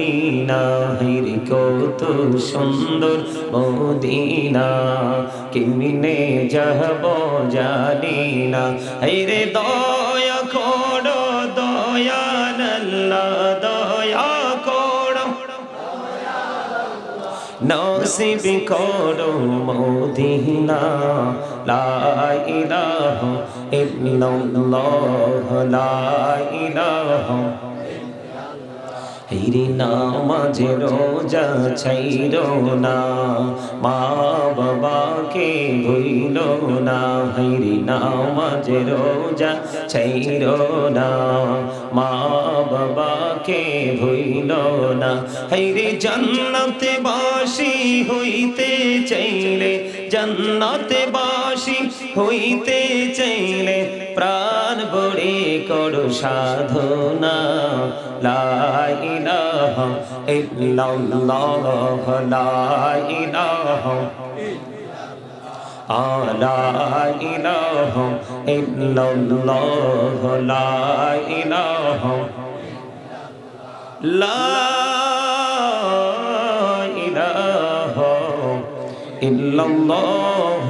Medina হিরি কত সুন্দর Medina, কেমনে যাব জানি না হিরে দয়া করো দয়াল আল্লাহ দয়া করো। নসিব করো মদিনা, লা ইলাহা ইল্লাল্লাহ, লা ইলাহা হিরি নামাজে রোজা ছাইর না। মা বাবাকে ভইল না হিরি নামাজে রোজা ছাইর না। মা বাবাকে ভইল না হিরি জান্নাতে বাসি হইতে চাইলে জান্নাতে বাসি হইতে চাইলে প্রাণ বড়ে করো সাধনা। লা ইলাহা ইল্লাল্লাহ, লা ইলাহা লা ইল্লাল্লাহ লা ইলাহা ইল্লাল্লাহ।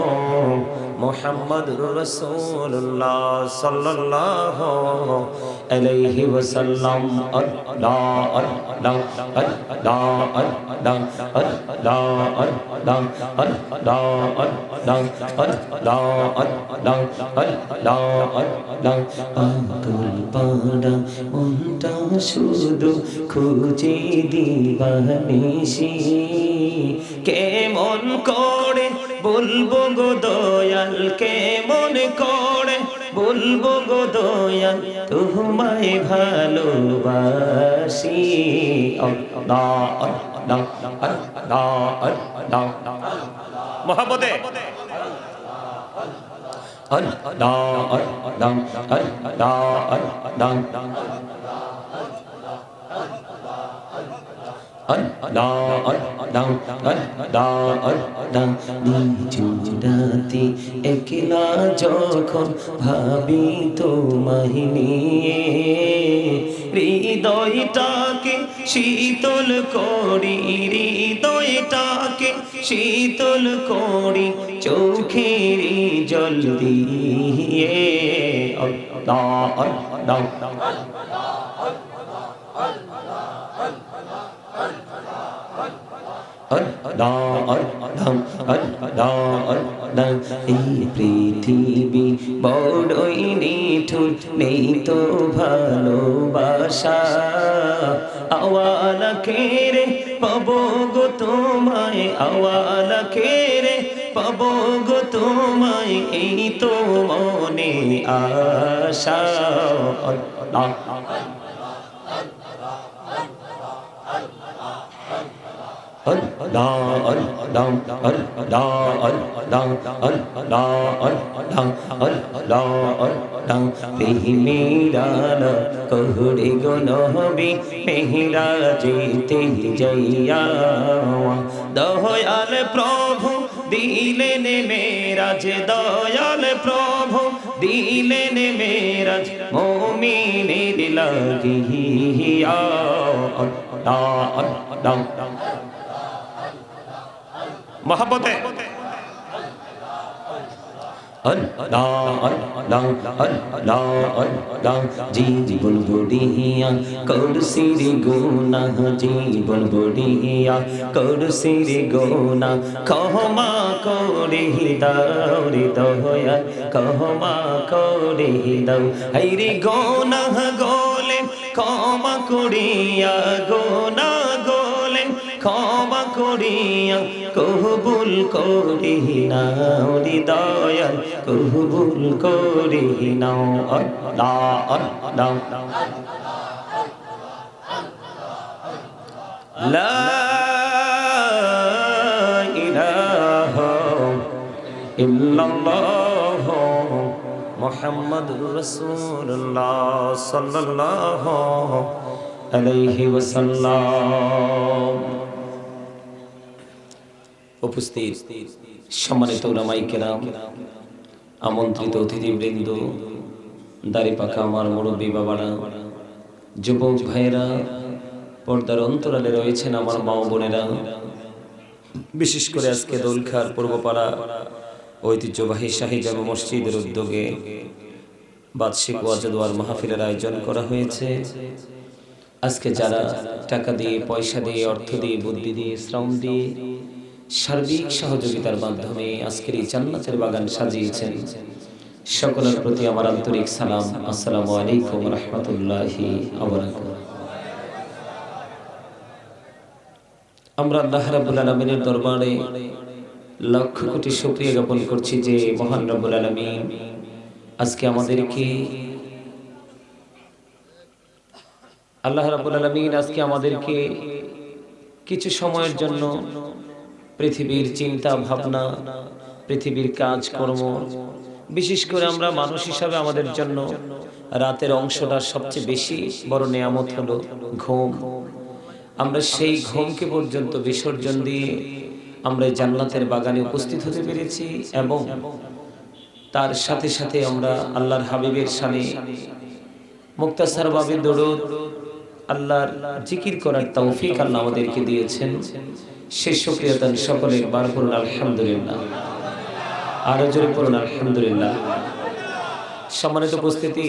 মুহাম্মাদুর রাসূলুল্লাহ সাল্লাল্লাহু আলাইহি ওয়াসাল্লাম আল্লাহ আল্লাহ আল্লাহ আল্লাহ আল্লাহ আল্লাহ আল্লাহ আল্লাহ আল্লাহ আল্লাহ আল্লাহ আল্লাহ পাগল পাড়া মনটা শুধু খুঁজে দিবানিসি কেমন করে বলব গো দয়াল কালকে মনে করে বলব গো দয়াল তোমায় ভালোবাসি। মহাবতে দা দা দা দা রাতে একলা যখন ভাবি তোমায় নিয়ে হৃদয়টাকে শীতল করি হৃদয়টাকে শীতল করি চোখের জল দিয়ে আল্লাহ এই পৃথিবী বড়ই নিঠুর নেই তো ভালোবাসা আওয়ালা কেরে পাব গো তোমায় আওয়ালা কেরে পাব গো তোমায় এই তো মনে আশা আল্লাহ কহুরে গো নহবি মেহিরা যেতে যাইয়া দয়াল প্রভু দিলেন মেরাজ দয়াল প্রভু দিলেন মেরাজ মোমিনের লাগিয়া আল্লাহ আল্লাহ মহাব্বতে জীবন বড়িয়া করসিরি গোনা জীবন বড়িয়া করসিরি গোনা। কহমা করে দাও রে দয়া কহমা করে দাও। হাইরে গোনা গোলে ক্ষমা করিয়া গোনা ক্ষমা করিয়া কহবুল করি নাও হৃদয়াল কহবুল করি নাও আল্লাহ আল্লাহ। লা ইলাহা আলাইহি ওয়াসাল্লাম। উপস্থিত সম্মানিত ওলামাই কেরাম, আমন্ত্রিত অতিথিবৃন্দ, দাড়ি পাকা আমার মুরব্বী বাবারা, যুবক ভাইয়েরা, পর্দার অন্তরালে রয়েছেন আমার মা বোনেরা। বিশেষ করে আজকে দোলখার পূর্বপাড়া ঐতিহ্যবাহী শাহী জামা মসজিদের উদ্যোগে বার্ষিক ওয়াজদোয়ার মাহফিলের আয়োজন করা হয়েছে। আজকে যারা টাকা দিয়ে, পয়সা দিয়ে, অর্থ দিয়ে, বুদ্ধি দিয়ে, শ্রম দিয়ে সার্বিক সহযোগিতার মাধ্যমে আজকের এই জান্নাতের বাগান সাজিয়েছেন। সকলের প্রতি আমার আন্তরিক সালাম। আসসালামু আলাইকুম রহমতুল্লাহি আমরা আল্লাহ রাব্বুল আলামিনের দরবারে লক্ষ কোটি শুকরিয়া জ্ঞাপন করছি যে মহান রাব্বুল আলামিন আজকে আমাদেরকে আল্লাহ রাব্বুল আলামিন আজকে আমাদেরকে কিছু সময়ের জন্য পৃথিবীর চিন্তা ভাবনা, পৃথিবীর কাজকর্ম, বিশেষ করে আমরা মানুষ হিসাবে আমাদের জন্য রাতের অংশটা সবচেয়ে বেশি বড় নেয়ামত হলো ঘুম। আমরা সেই ঘুমকে পর্যন্ত বিসর্জন দিয়ে আমরা জান্নাতের বাগানে উপস্থিত হতে পেরেছি এবং তার সাথে সাথে আমরা আল্লাহর হাবিবের সামনে মুক্তাসার বাবে দৌড় আল্লাহর জিকির করার তৌফিক আল্লাহ আমাদেরকে দিয়েছেন। সে সুক্রিয়তান সকলের, বার করুন আলহামদুলিল্লাহ। আরও জোরে পড়ুন আলহামদুলিল্লাহ। সম্মানিত উপস্থিতি,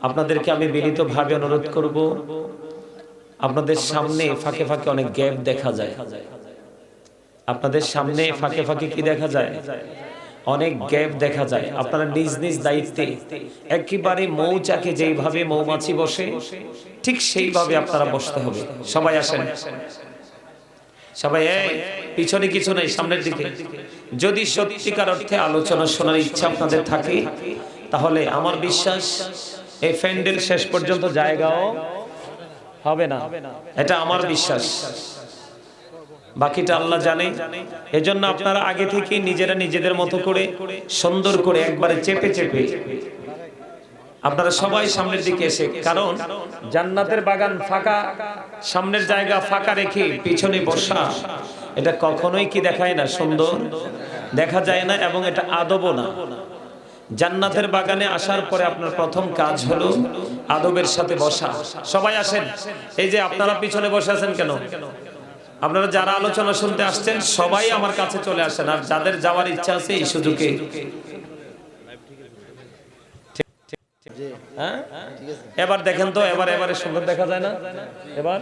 আপনাদেরকে আমি বিনীতভাবে অনুরোধ করব, আপনাদের সামনে ফাঁকে ফাঁকে অনেক গ্যাপ দেখা যায়। আপনাদের সামনে ফাঁকে ফাঁকে কি দেখা যায়? অনেক গ্যাপ দেখা যায়। আপনারা নিজ নিজ দায়িত্বে একেবারে মৌচাকে যেইভাবে মৌমাছি বসে, ঠিক সেইভাবে আপনারা বসতে হবে। সবাই আসেন। সবাই, এই, পিছনে কিছু নেই, সামনের দিকে। যদি সত্যিকার অর্থে আলোচনা শোনার ইচ্ছা আপনাদের থাকে, তাহলে আমার বিশ্বাস এই ফ্যান্ডেল শেষ পর্যন্ত জায়গাও হবে না। এটা আমার বিশ্বাস। বাকিটা আল্লাহ জানে। এজন্য আপনারা আগে থেকে নিজেরা নিজেদের মতো করে সুন্দর করে একবারে চেপে চেপে আপনারা সবাই সামনের দিকে এসে, কারণ জান্নাতের বাগান ফাঁকা, সামনের জায়গা ফাঁকা রেখে পিছনে বসা, এটা কখনোই কি দেখায় না সুন্দর? দেখা যায় না এবং এটা আদবও না। জান্নাতের বাগানে আসার পরে আপনার প্রথম কাজ হলো আদবের সাথে বসা। সবাই আসেন। এই যে আপনারা পিছনে বসে আছেন কেন? আপনারা যারা আলোচনা শুনতে আসছেন, সবাই আমার কাছে চলে আসেন। আর যাদের যাওয়ার ইচ্ছা আছে এই সুযোগে হ্যাঁ? এবার দেখেন তো এবার এবারে সুন্দর দেখা যায় না? এবার?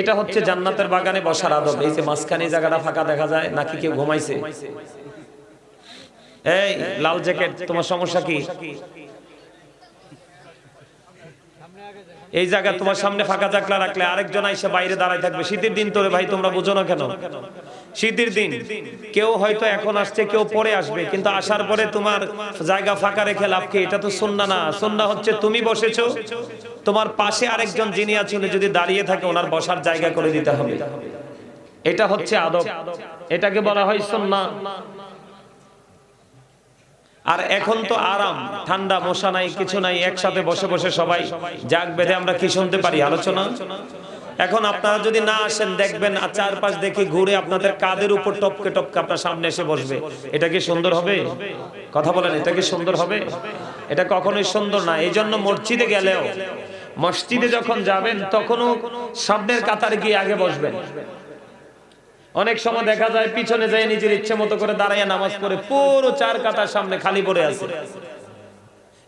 এটা হচ্ছে জান্নাতের বাগানে বসার আদব। এই যে মাঝখানে জায়গাটা ফাঁকা দেখা যায় নাকি কেউ ঘুমাইছে? এই লাল জ্যাকেট তোমার সমস্যা কি? এই জায়গা তোমার সামনে ফাঁকা জাকলা রাখলে আরেকজন আইসা বাইরে দাঁড়ায় থাকবে। শীতের দিন তোরে ভাই তোমরা বুঝো না কেন? শীতের দিন। কেউ হয়তো এখন আসছে, কেউ পরে আসবে, কিন্তু আসার পরে তোমার জায়গা ফাঁকা রেখে লাভ কি? এটা তো সুন্না না। সুন্না হচ্ছে তুমি বসেছো, তোমার পাশে আরেকজন যিনি আছেন যদি দাঁড়িয়ে থাকে, ওনার বসার জায়গা করে দিতে হবে। এটা হচ্ছে আদব। এটাকে বলা হয় সুন্না। আর এখন তো আরাম, ঠান্ডা, মশা নাই, কিছু নাই, একসাথে বসে বসে সবাই যাক বেঁধে আমরা কি শুনতে পারি? আলোচনা? এখন আপনারা যদি না আসেন, দেখবেন চারপাশ দেখে ঘুরে আপনাদের কাদের উপর টপকে টপকে আপনার সামনে এসে বসবে। এটা কি সুন্দর হবে? কথা বলেন, এটা কি সুন্দর হবে? এটা কখনোই সুন্দর না। এই জন্য মসজিদে গেলেও, মসজিদে যখন যাবেন, তখনও সামনের কাতারে গিয়ে আগে বসবেন। অনেক সময় দেখা যায়, পিছনে যায় নিজের ইচ্ছে মতো করে দাঁড়াইয়া নামাজ পড়ে পুরো চার কাতার সামনে খালি পড়ে আছে।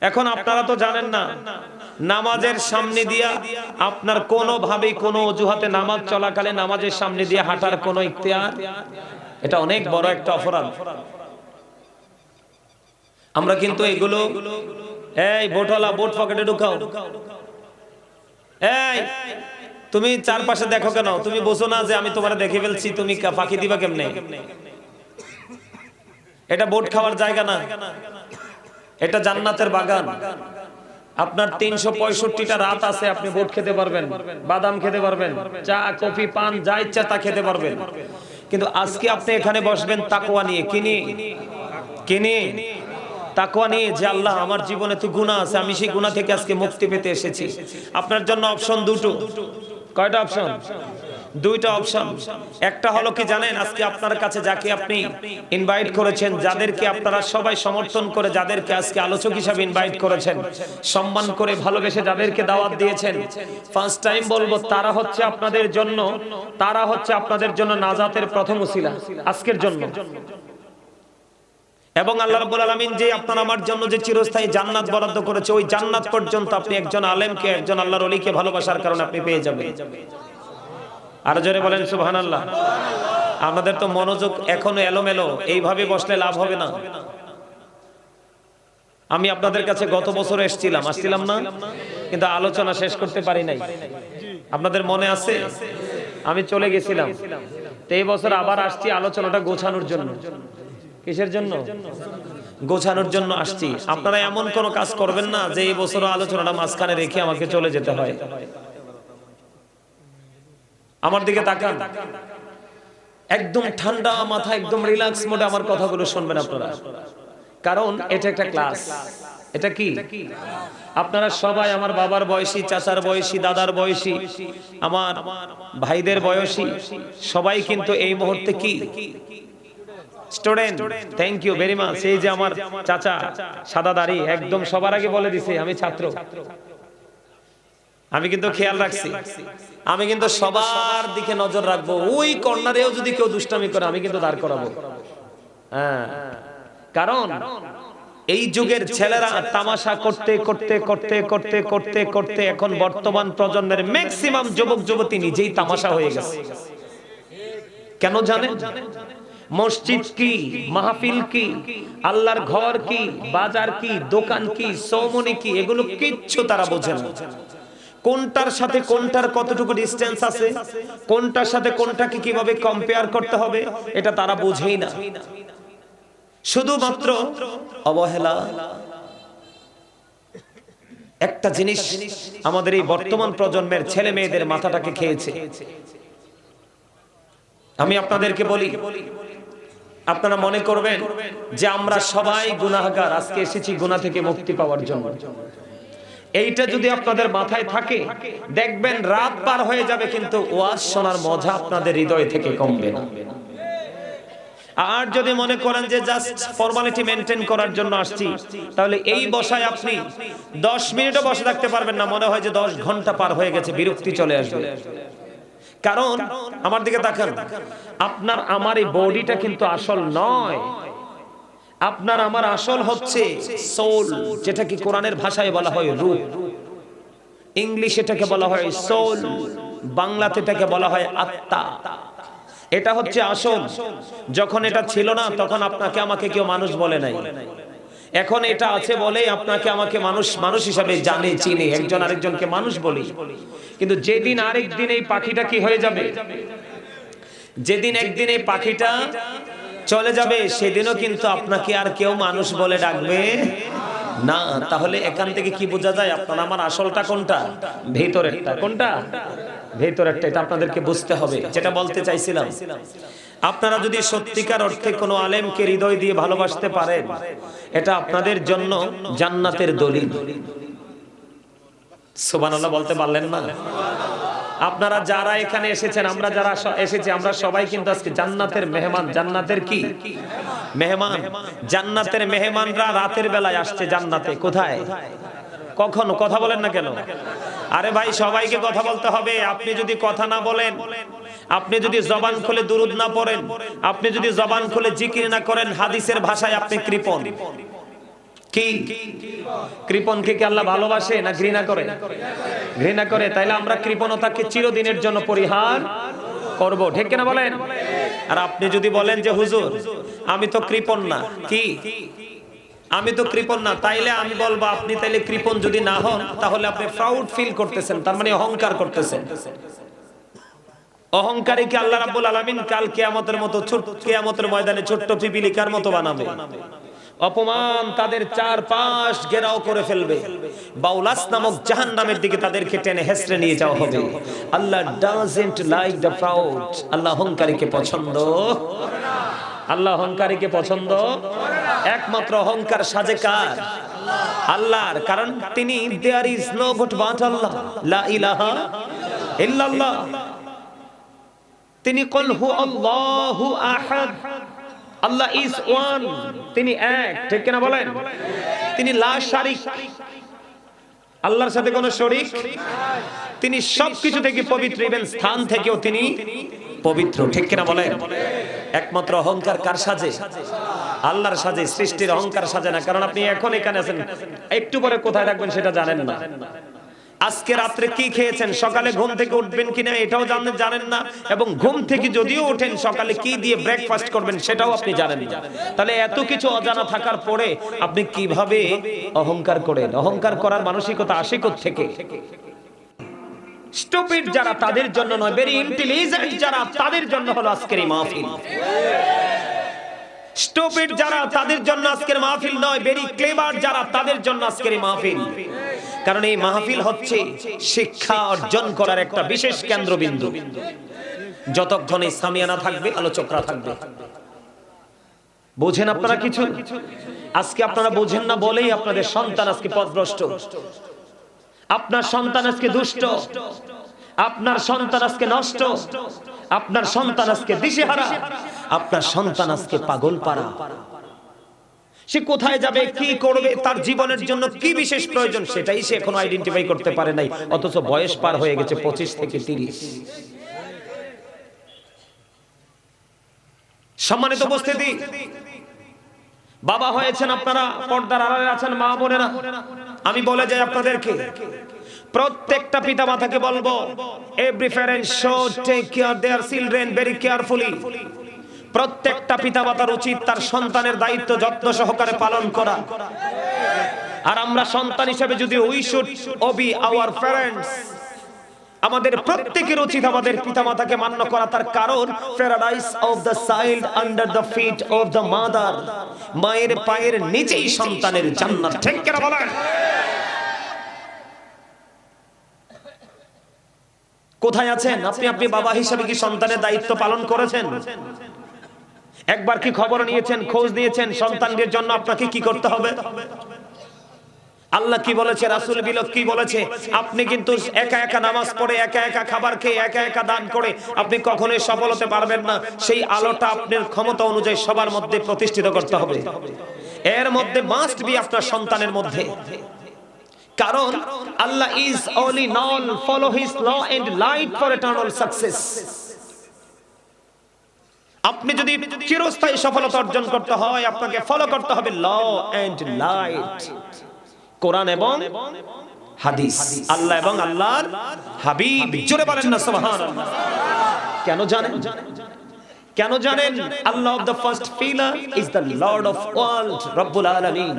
এখন আপনারা তো জানেন না, নামাজের সামনে দিয়া আপনার কোনো ভাবে কোনো অজুহাতে নামাজ চলাকালে নামাজের সামনে দিয়ে হাঁটার কোনো ইখতিয়ার? এটা অনেক বড় একটা অপরাধ। আমরা কিন্তু এগুলো এই বোটওয়ালা, বোট পকেটে ঢুকাও। এই, তুমি চারপাশে দেখো কেন? তুমি বোঝো না যে আমি তোমার দেখে ফেলছি, তুমি ফাঁকি দিবা কেমনে? এটা বোট খাওয়ার জায়গা না। এটা জান্নাতের বাগান। আপনার তিনশো পঁয়ষট্টিটা রাত আছে, আপনি বোট খেতে পারবেন, বাদাম খেতে পারবেন, চা, কফি, পান, যা ইচ্ছা তা খেতে পারবেন। কিন্তু আজকে আপনি এখানে বসবেন তাকোয়া নিয়ে। কিনি কিনি তাকওয়া নিয়ে যে আল্লাহ, আমার জীবনে তো গুণা আছে, আমি সেই গুণা থেকে আজকে মুক্তি পেতে এসেছি। আপনার জন্য অপশন দুটো। কয়টা অপশন দুইটা অপশন একটা হলো কি জানেন, আজকে আপনার কাছে যাকে আপনি ইনভাইট করেছেন, যাদেরকে আপনারা সবাই সমর্থন করে, যাদেরকে আজকে আলোচক হিসাবে ইনভাইট করেছেন, সম্মান করে ভালোবেসে যাদেরকে দাওয়াত দিয়েছেন। ফার্স্ট টাইম বলব, তারা হচ্ছে আপনাদের জন্য, তারা হচ্ছে আপনাদের জন্য নাজাতের প্রথম উসিলা, আজকের জন্য। এবং আল্লাহ রাব্বুল আলামিন যে আপনার আমার জন্য যে চিরস্থায়ী জান্নাত বরাদ্দ করেছে, ওই জান্নাত পর্যন্ত আপনি একজন আলেমকে, একজন আল্লাহর ওলিকে ভালোবাসার কারণে আপনি পেয়ে যাবেন। আর জোরে বলেন, সুবহানাল্লাহ। আমাদের তো মনোযোগ এখনও এলোমেলো, এইভাবে বসলে লাভ হবে না। আমি আপনাদের কাছে গত বছর এসেছিলাম, আসছিলাম না, কিন্তু আলোচনা শেষ করতে পারি নাই। আপনাদের মনে আছে? আমি চলে গেছিলাম। এই বছর আবার আসছি আলোচনাটা গোছানোর জন্য। কিসের জন্য? গোছানোর জন্য আসছি। আপনারা এমন কোন কাজ করবেন না যে এই বছর আলোচনাটা মাঝখানে রেখে আমাকে চলে যেতে হয়। আমার দিকে তাকান। একদম ঠান্ডা মাথা, একদম রিল্যাক্স মোডে আমার কথাগুলো শুনবেন আপনারা। কারণ এটা একটা ক্লাস এটা কি? আপনারা সবাই আমার বাবার বয়সী, চাচার বয়সী, দাদার বয়সী, আমার ভাইদের বয়সী, সবাই কিন্তু এই মুহূর্তে কি? Student thank you very much এই যে আমার চাচা, সাদা দাড়ি, একদম সবার আগে বলে দিছে, আমি ছাত্র। আমি কিন্তু খেয়াল রাখছি আমি কিন্তু সবার দিকে নজর রাখব ওই কর্নারেও যদি কেউ দুষ্টামি করে আমি কিন্তু দাঁড় করাবো হ্যাঁ কারণ এই যুগের ছেলেরা তামাশা করতে করতে করতে করতে করতে করতে এখন বর্তমান প্রজন্মের ম্যাক্সিমাম যুবক যুবতী নিজেই তামাশা হয়ে গেছে কেন জানেন মসজিদ কি মাহফিল কি আল্লাহর ঘর কি বাজার কি দোকান কি সৌমনি কি এগুলো কিচ্ছু তারা বোঝে না কোনটার সাথে কোনটার কতটুকু ডিস্টেন্স আছে, কোনটার সাথে কোনটাকে কীভাবে কম্পেয়ার করতে হবে, এটা তারা বোঝেই না। শুধুমাত্র অবহেলা। একটা জিনিস আমাদের এই বর্তমান প্রজন্মের ছেলে মেয়েদের মাথাটাকে খেয়েছে। আমি আপনাদেরকে বলি, আপনারা মনে করবেন যে আমরা সবাই গুনাহগার, আজকে এসেছি গুনাহ থেকে মুক্তি পাওয়ার জন্য। এইটা যদি আপনাদের মাথায় থাকে, দেখবেন রাত পার হয়ে যাবে, কিন্তু ওয়াজ শোনার মজা আপনাদের হৃদয় থেকে কমবে। না আর যদি মনে করেন যে জাস্ট ফর্মালিটি মেনটেন করার জন্য আসছি, তাহলে এই বসায় আপনি দশ মিনিটও বসে থাকতে পারবেন না, মনে হয় যে দশ ঘণ্টা পার হয়ে গেছে, বিরক্তি চলে আসবে। কারণ, আমার দিকে তাকান, আপনার, আমার এই বডিটা কিন্তু আসল নয়। আপনার আমার আসল হচ্ছে সোল যেটা কি কোরআনের ভাষায় বলা হয় রূপ। ইংলিশ এটাকে বলা হয় সোল বাংলাতে এটাকে বলা হয় আত্মা। এটা হচ্ছে আসল। যখন এটা ছিল না, তখন আপনাকে আমাকে কেউ মানুষ বলে নাই। এখন এটা আছে বলে আপনাকে আমাকে মানুষ মানুষ হিসাবে জানে, চিনে, একজন আরেকজনকে মানুষ বলি। কিন্তু যেদিন আরেক দিন এই পাখিটা কি হয়ে যাবে? যেদিন একদিন এই পাখিটা চলে যাবে, সেদিনও কিন্তু আপনাকে আর কেউ মানুষ বলে ডাকবে না। তাহলে এখান থেকে কি বোঝা যায়? আপনার আমার আসলটা কোনটা? ভেতরেরটা। কোনটা? ভেতরেরটা, এটা আপনাদেরকে বুঝতে হবে, যেটা বলতে চাইছিলাম। আপনারা যদি সত্যিকার অর্থে কোনো আলেমকে হৃদয় দিয়ে ভালোবাসতে পারেন, এটা আপনাদের জন্য জান্নাতের দলিল। সুবহানাল্লাহ বলতে পারলেন না? আপনারা যারা এখানে এসেছেন, আমরা যারা এসেছি, আমরা সবাই কিন্তু আজকে জান্নাতের মেহমান। জান্নাতের কি? মেহমান। জান্নাতের মেহমানরা রাতের বেলায় আসছে জান্নাতে। কোথায়? কখন? কথা বলেন না কেন? আরে ভাই, সবাইকে কথা বলতে হবে। আপনি যদি কথা না বলেন, আপনি যদি জবান খুলে দুরুদ না পড়েন, আপনি যদি জবান খুলে জিকির না করেন, হাদিসের ভাষায় আপনি কৃপণ। কি? কৃপণকে কি আল্লাহ ভালোবাসে না ঘৃণা করে? ঘৃণা করে, তাইলে আমরা কৃপণতাকে চিরদিনের জন্য পরিহার করব। ঠিক কিনা বলেন? আর আপনি যদি বলেন যে, হুজুর, আমি তো কৃপণ না। কি? আমি তো কৃপণ না, তাইলে আমি বলব, আপনি তাইলে কৃপণ যদি না হন, তাহলে আপনি প্রাউড ফিল করতেছেন, তার মানে অহংকার করতেছেন। অহংকারী কি আল্লাহ রাব্বুল আলামিন কাল কিয়ামতের মতো ছোট, কিয়ামতের ময়দানে ছোট্ট পিপিলিকার মতো বানাবে? অপমান তাদের চার পাশ ঘেরাও করে ফেলবে। বাউলাস নামক জাহান্নামের দিকে তাদেরকে টেনে হেসড়ে নিয়ে যাওয়া হবে। Allah doesn't like the proud আল্লাহ অহংকারীকে পছন্দ। আল্লাহ অহংকারীকে পছন্দ। একমাত্র অহংকার সাজে কার? আল্লাহর। কারণ তিনি there is no god but Allah লা ইলাহা ইল্লাল্লাহ। তিনি, কল হু আল্লাহু আহাদ। আল্লাহ ইজ ওয়ান তিনি এক, ঠিক কিনা বলেন? তিনি লা শারিক। আল্লাহর সাথে কোনো শরিক? তিনি সবকিছু থেকে পবিত্র ইভেন স্থান থেকেও তিনি পবিত্র, ঠিক কিনা বলেন? একমাত্র অহংকার কার সাজে? আল্লাহর সাজে, সৃষ্টির অহংকার সাজে না। কারণ আপনি এখন এখানে আছেন। একটু পরে কোথায় থাকবেন সেটা জানেন না। আজকে রাত্রে কি খেয়েছেন? সকালে ঘুম থেকে উঠবেন কিনা এটাও জানেন জানেন না। এবং ঘুম থেকে যদিও ওঠেন, সকালে কি দিয়ে ব্রেকফাস্ট করবেন সেটাও আপনি জানেন না। তাহলে এত কিছু অজানা থাকার পরে আপনি কীভাবে অহংকার করেন? অহংকার করার মানসিকতা আসে থেকে স্টুপিড যারা তাদের জন্য নয় ভেরি ইন্টেলিজেন্ট যারা তাদের জন্য হলো আজকের এই মাহফিল। স্টুপিড যারা তাদের জন্য আজকের মাহফিল নয় ভেরি ক্লেভার যারা তাদের জন্য আজকের এই মাহফিল। কারণ এই মাহফিল হচ্ছে শিক্ষা অর্জন করার একটা বিশেষ কেন্দ্রবিন্দু। যতক্ষণ এই সামিয়ানা থাকবে, আলোচকরা থাকবে। বোঝেন আপনারা কিছু? আজকে আপনারা বোঝেন না বলেই আপনাদের সন্তান আজকে পথভ্রষ্ট। আপনার সন্তান আজকে দুষ্ট। আপনার সন্তান আজকে নষ্ট। আপনার সন্তান আজকে দিশেহারা। আপনার সন্তান আজকে পাগল পারা সে কোথায় যাবে কি করবে তার জীবনের জন্য কি বিশেষ প্রয়োজন সেটাই সে এখনও আইডেন্টিফাই করতে পারে নাই অথচ বয়স পার হয়ে গেছে পঁচিশ থেকে তিরিশ সম্মানিত উপস্থিতি বাবা হয়েছেন আপনারা পর্দার আড়ালে আছেন মা বোনেরা। আমি বলে যাই আপনাদেরকে প্রত্যেকটা পিতা মাতাকে বলব every parent should take care their children very carefully প্রত্যেকটা পিতামাতার উচিত তার সন্তানের দায়িত্ব যত্ন সহকারে পালন করা। আর আমরা সন্তান হিসেবে যদি আওয়ার আমাদের প্রত্যেকের উচিত আমাদের পিতামাতাকে মান্য করা। তার কারণ paradise of the child under the feet of the mother মায়ের পায়ের নিচেই সন্তানের জান্নাত। ঠিক কেন বলেন? কোথায় আছেন? আপনি আপনি বাবা হিসেবে কি সন্তানের দায়িত্ব পালন করেছেন? একবার কি খবর নিয়েছেন খোঁজ নিয়েছেন সন্তানদের জন্য আপনাকে কি করতে হবে? আল্লাহ কি বলেছে রাসুল বিলক কি বলেছে? আপনি কিন্তু একা একা নামাজ পড়ে একা একা খাবার খেয়ে একা একা দান করে আপনি কখনোই সফল হতে পারবেন না। সেই আলোটা আপনার ক্ষমতা অনুযায়ী সবার মধ্যে প্রতিষ্ঠিত করতে হবে। এর মধ্যে মাস্ট বি আপনার সন্তানের মধ্যে। কারণ Allah is only none follow his law and light for eternal success আপনি যদি চিরস্থায়ী সফলতা অর্জন করতে হয়, আপনাকে ফলো করতে হবে ল এন্ড লাইট কোরআন এবং হাদিস। আল্লাহ এবং আল্লাহর হাবিব। জোরে বলেন না, সুবহানাল্লাহ। কেন জানেন? কেন জানেন? Allah of the first pillar is the lord of world রব্বুল আলামিন।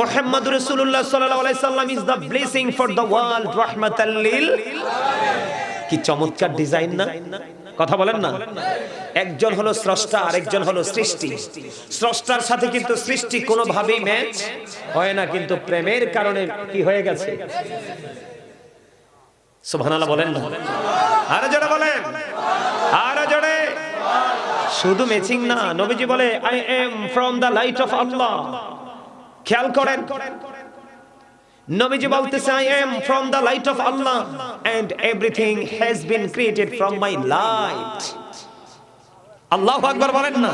মুহাম্মদ রাসূলুল্লাহ সাল্লাল্লাহু আলাইহি সাল্লাম is the blessing for the world রাহমাতাল লিল। কি চমৎকার ডিজাইন না? কথা বলেন না? একজন হলো স্রষ্টা, আরেকজন হলো সৃষ্টি। স্রষ্টার সাথে কিন্তু সৃষ্টি কোনোভাবেই ম্যাচ হয় না, কিন্তু প্রেমের কারণে কি হয়ে গেছে? সুবহানাল্লাহ বলেন না? আরও জোরে বলেন। আরও জোরে। শুধু ম্যাচিং না, নবীজি বলে I am from the light of Allah খেয়াল করেন। নবীজি বলতেছে I am from the light of Allah and everything has been created from my light আল্লাহু আকবার বলেন না।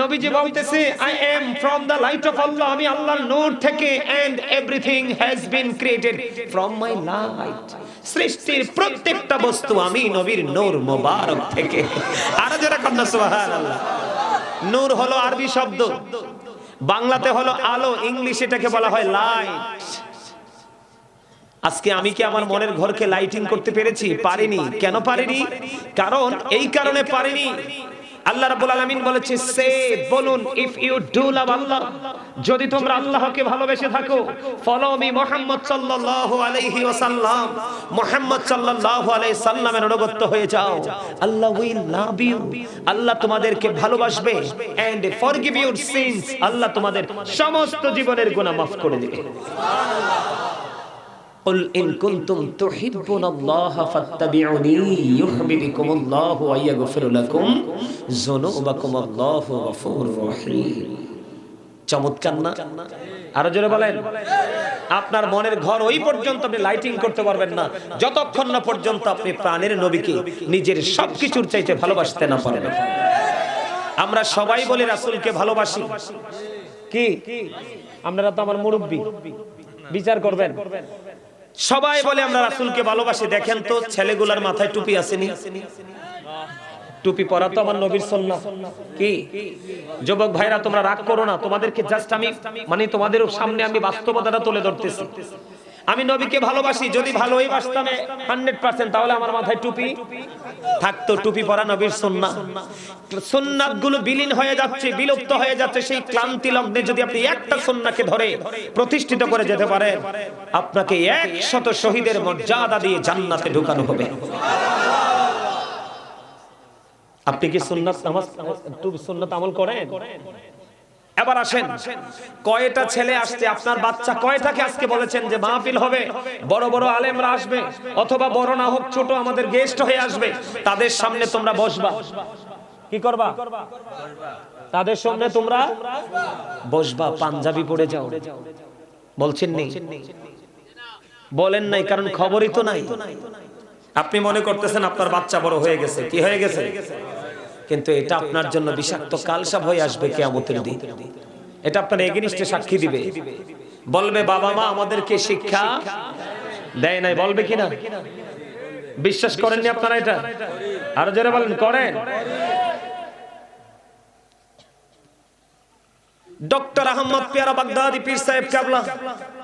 নবীজি বলতেছে I am from the light of Allah আমি আল্লাহর নূর থেকে and everything has been created from my light সৃষ্টির প্রত্যেকটা বস্তু আমি নবীর নূর মোবারক থেকে। আরও যারা কন্যা সুবহানাল্লাহ। নূর হলো আরবি শব্দ। বাংলাতে হলো আলো, ইংলিশ এটাকে বলা হয় লাইট আজকে আমি কি আমার মনের ঘরকে লাইটিং করতে পেরেছি? পারিনি। কেন পারিনি? কারণ এই কারণে পারিনি। আল্লাহ রাব্বুল আলামিন বলেছে, সে বলুন if you do love Allah যদি তোমরা আল্লাহকে ভালোবেসে থাকো ফলো মি মুহাম্মদ সাল্লাল্লাহু আলাইহি ওয়াসাল্লাম, মুহাম্মদ সাল্লাল্লাহু আলাইহি সাল্লামের অনুগত হয়ে যাও। আল্লাহ উইল লাভ ইউ আল্লাহ তোমাদেরকে ভালোবাসবে and forgive your sins Allah তোমাদের সমস্ত জীবনের গুনাহ মাফ করে দিবে। قل إن كنتم تحبون الله فاتبعوني يحببكم الله ويغفر لكم ذنوبكم الله غفور رحيم চমৎকার না আরো জোরে বলেন আপনার মনের ঘর ওই পর্যন্ত আপনি লাইটিং করতে পারবেন না যতক্ষণ না পর্যন্ত আপনি প্রাণের নবীকে নিজের সবকিছুর চাইতে ভালোবাসতে না পারেন আমরা সবাই বলি রাসূলকে ভালোবাসি কি আপনারা তো আমার মুরব্বী বিচার করবেন সবাই বলে আমরা রাসুলকে ভালোবাসি। দেখেন তো, ছেলেগুলার মাথায় টুপি আসেনি? টুপি পরা তো আমার নবীর সন্না কি? যুবক ভাইরা, তোমরা রাগ করো না। তোমাদেরকে জাস্ট আমি মানে তোমাদের সামনে আমি বাস্তবতাটা তুলে ধরতেছি। আমি নবীকে ভালোবাসি যদি ভালোই বাসতাম হান্ড্রেড পার্সেন্ট তাহলে আমার মাথায় টুপি থাকতো টুপি পরা নবীর সুন্নাহ সুন্নাতগুলো বিলীন হয়ে যাচ্ছে বিলুপ্ত হয়ে যাচ্ছে সেই ক্লান্তি লগ্নে যদি আপনি একটা সুন্নাকে ধরে প্রতিষ্ঠিত করে যেতে পারেন আপনাকে একশত শহীদের মর্যাদা দিয়ে জান্নাতে ঢুকানো হবে আপনি কি সুন্নাত নামাজ আমল করেন এবার আসেন। কয়টা ছেলে আসছে? আপনার বাচ্চা কয়টাকে আজকে বলেছেন যে মাহফিল হবে? বড় বড় আলেমরা আসবে, অথবা বড় না হোক, ছোট আমাদের গেস্ট হয়ে আসবে। তাদের সামনে তোমরা বসবা। কি করবা? তাদের সামনে তোমরা বসবা। পাঞ্জাবি পড়ে যাও। বলছেন নেই বলেন নাই, কারণ খবরই তো নাই। আপনি মনে করতেছেন আপনার বাচ্চা বড় হয়ে গেছে। কি হয়ে গেছে? কিন্তু এটা আপনার জন্য বিষাক্ত কালসাপ হয়ে আসবে কেয়ামতের দিন। এটা আপনার এগেনিস্টে সাক্ষী দিবে। বলবে, বাবা মা, আমাদেরকে শিক্ষা দেয় নাই। বলবে কিনা? বিশ্বাস করেননি আপনারা এটা? আরও যারা বলেন, করেন। ডক্টর আহমদ পেয়ারা বাগদাদি পীর সাহেব কাবলা